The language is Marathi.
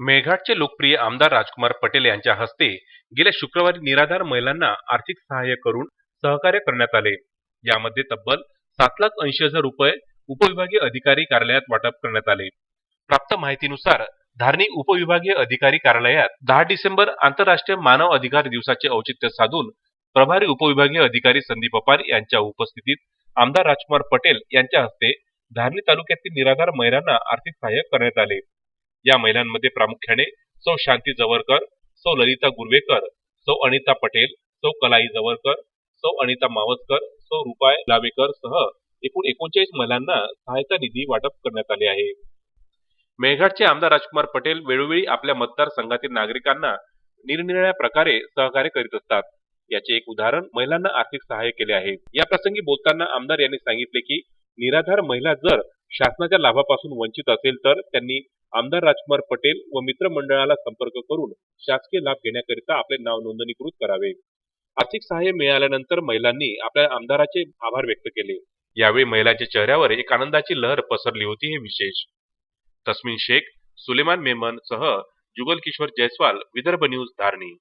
मेळघाटचे लोकप्रिय आमदार राजकुमार पटेल यांच्या हस्ते गेल्या शुक्रवारी निराधार महिलांना आर्थिक सहाय्य करून सहकार्य करण्यात आले. यामध्ये तब्बल सात लाख ऐंशी हजार रुपये उपविभागीय अधिकारी कार्यालयात वाटप करण्यात आले. प्राप्त माहितीनुसार धारणी उपविभागीय अधिकारी कार्यालयात दहा डिसेंबर आंतरराष्ट्रीय मानव अधिकार दिवसाचे औचित्य साधून प्रभारी उपविभागीय अधिकारी संदीप अपार यांच्या उपस्थितीत आमदार राजकुमार पटेल यांच्या हस्ते धारणी तालुक्यातील निराधार महिलांना आर्थिक सहाय्य करण्यात आले. या महिलांमध्ये प्रामुख्याने सौ शांती जवळकर सौ ललिता गुर्वेकर सौ अनिता पटेल सौ कलाई जवळकर सौ अनिता मावसकर सौ रुपाय लावेकर सह एकूण एकोणचाळीस महिलांना सहायता निधी वाटप करण्यात आले आहे. मेळघाटचे आमदार राजकुमार पटेल वेळोवेळी आपल्या मतदारसंघातील नागरिकांना निरनिराळ्या प्रकारे सहकार्य करीत असतात. याचे एक उदाहरण महिलांना आर्थिक सहाय्य केले आहे. या प्रसंगी बोलताना आमदार यांनी सांगितले की निराधार महिला जर शासनाच्या लाभापासून वंचित असेल तर त्यांनी आमदार राजकुमार पटेल व मित्रमंडळाला संपर्क करून शासकीय लाभ घेण्याकरिता आपले नाव नोंदणीकृत करावे. आर्थिक सहाय्य मिळाल्यानंतर महिलांनी आपल्या आमदाराचे आभार व्यक्त केले. यावेळी महिलांच्या चेहऱ्यावर एक आनंदाची लहर पसरली होती हे विशेष. तस्मिन शेख सुलेमान मेमन सह जुगल किशोर जयस्वाल विदर्भ न्यूज धारणी.